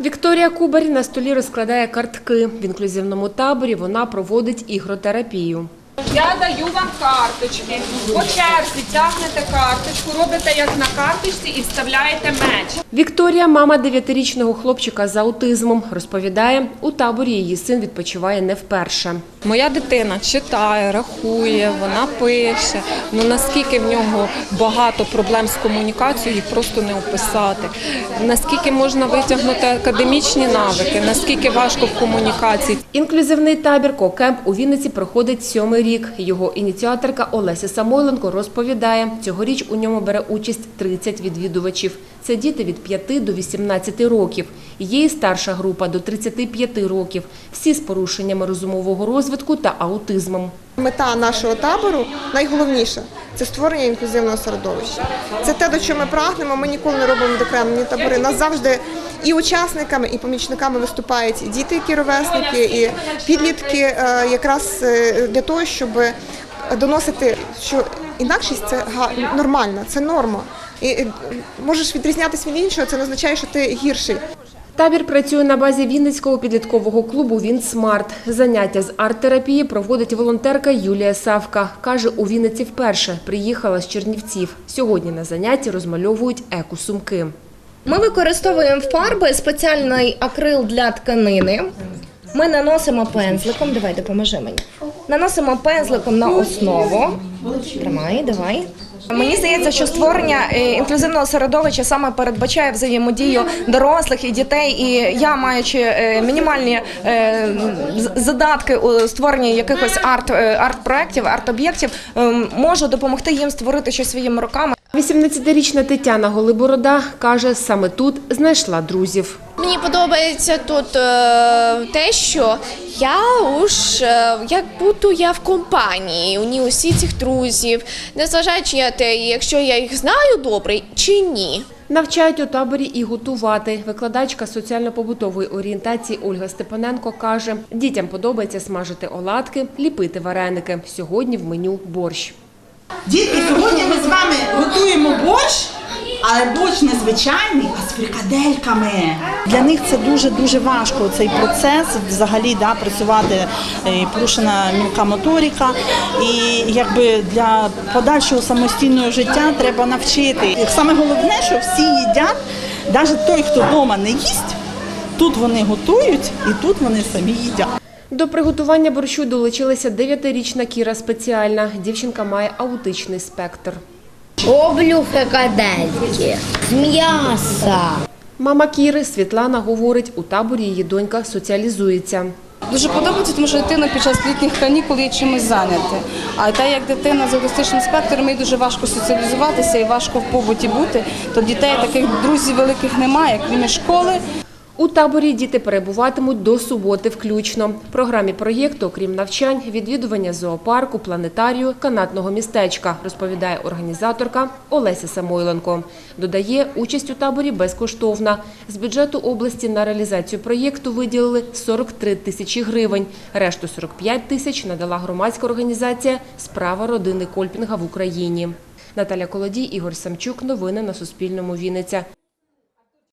Вікторія Кубарі на столі розкладає картки. В інклюзивному таборі вона проводить ігротерапію. Я даю вам карточки. По черзі тягнете карточку, робите як на карточці і вставляєте меч. Вікторія, мама дев'ятирічного хлопчика з аутизмом, розповідає, у таборі її син відпочиває не вперше. Моя дитина читає, рахує, вона пише. Ну наскільки в нього багато проблем з комунікацією, просто не описати. Наскільки можна витягнути академічні навики, наскільки важко в комунікації. Інклюзивний табір Кокемп у Вінниці проходить сьомий рік. Його ініціаторка Олеся Самойленко розповідає, цьогоріч у ньому бере участь 30 відвідувачів. Це діти від 5 до 18 років. Є і старша група до 35 років. Всі з порушеннями розумового розвитку та аутизмом. Мета нашого табору найголовніша це створення інклюзивного середовища. Це те, до чого ми прагнемо. Ми ніколи не робимо відокремлені табори. Нас завжди і учасниками, і помічниками виступають і діти, які ровесники, і підлітки, е, якраз е, для того, щоб доносити, що інакшість це нормально, це норма. І можеш відрізнятися від іншого, це не означає, що ти гірший. Табір працює на базі Вінницького підліткового клубу Він Смарт. Заняття з арт-терапії проводить волонтерка Юлія Савка. Каже, у Вінниці вперше приїхала з Чернівців. Сьогодні на занятті розмальовують еко-сумки. Ми використовуємо фарби спеціальний акрил для тканини. Ми наносимо пензликом. Давай, допоможи мені. Наносимо пензликом на основу. Тримай, давай. Мені здається, що створення е, інклюзивного середовища саме передбачає взаємодію дорослих і дітей. І я, маючи е, мінімальні е, задатки у створенні якихось арт, е, арт-проєктів, арт-об'єктів, ем, можу допомогти їм створити щось своїми руками. 18-річна Тетяна Голиборода каже, саме тут знайшла друзів. Мені подобається тут е, те, що я уж е, як будто я в компанії у ній усі цих друзів, незважаючи на те, якщо я їх знаю добре чи ні. Навчають у таборі і готувати. Викладачка соціально-побутової орієнтації Ольга Степаненко каже, дітям подобається смажити оладки, ліпити вареники. Сьогодні в меню борщ. Дітки, сьогодні ми з вами готуємо борщ, але борщ не звичайний, а з фрикадельками. Для них це дуже дуже важко. Цей процес взагалі да, працювати е, порушена мілка моторика. І якби для подальшого самостійного життя треба навчити. І саме головне, що всі їдять, навіть той, хто вдома не їсть, тут вони готують і тут вони самі їдять. До приготування борщу долучилася 9-річна Кіра Спеціальна. Дівчинка має аутичний спектр. Роблю фрикадельки з м'яса. Мама Кіри Світлана говорить, у таборі її донька соціалізується. Дуже подобається, тому що дитина під час літніх канікул є чимось зайнята. А те, як дитина з аутистичним спектром, їй дуже важко соціалізуватися і важко в побуті бути, то дітей таких друзів великих немає, крім школи. У таборі діти перебуватимуть до суботи включно. В програмі проєкту, окрім навчань, відвідування зоопарку, планетарію, канатного містечка, розповідає організаторка Олеся Самойленко. Додає, участь у таборі безкоштовна. З бюджету області на реалізацію проєкту виділили 43 тисячі гривень. Решту 45 тисяч надала громадська організація «Справа родини Кольпінга в Україні. Наталя Колодій, Ігор Самчук. Новини на Суспільному. Вінниця.